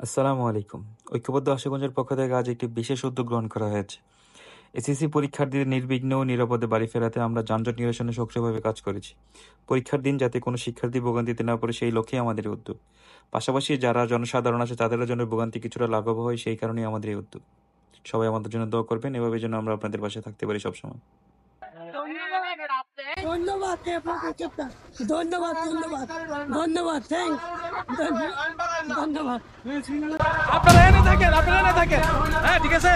আসসালামু আলাইকুম। ঐক্যবদ্ধ আশুগঞ্জের পক্ষ থেকে আজ একটি বিশেষ উদ্যোগ গ্রহণ করা হয়েছে। এসএসসি পরীক্ষার্থীদের নির্বিঘ্ন ও নিরাপদে বাড়ি ফেরাতে আমরা যানজট নিরসনে সক্রিয়ভাবে কাজ করেছি। পরীক্ষার দিন যাতে কোনো শিক্ষার্থী ভোগান্তিতে না পড়ে, সেই লক্ষ্যেই আমাদের উদ্যোগ। পাশাপাশি যারা জনসাধারণ আছে তাদের জন্য ভোগান্তি কিছুটা লাঘব হয়, সেই কারণেই আমাদের এই উদ্যোগ। সবাই আমাদের জন্য দোয়া করবেন, এভাবে যেন আমরা আপনাদের পাশে থাকতে পারি সবসময়। ধন্যবাদ আপনাকে ক্যাপ্টেন ধন্যবাদ ধন্যবাদ ধন্যবাদ থ্যাংক ধন্যবাদ আপনারা এনে থাকেন আপনারা এনে থাকেন হ্যাঁ ঠিক আছে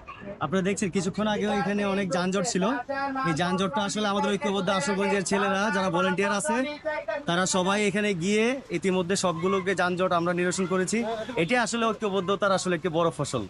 আপনারা দেখছেন, কিছুক্ষণ আগে এখানে অনেক যানজট ছিল। এই যানজটটা আসলে আমাদের ঐক্যবদ্ধ আশুগঞ্জের ছেলেরা, যারা ভলেন্টিয়ার আছে, তারা সবাই এখানে গিয়ে ইতিমধ্যে সবগুলোকে যানজট আমরা নিরসন করেছি। এটি আসলে ঐক্যবদ্ধতার আসলে একটি বড় ফসল।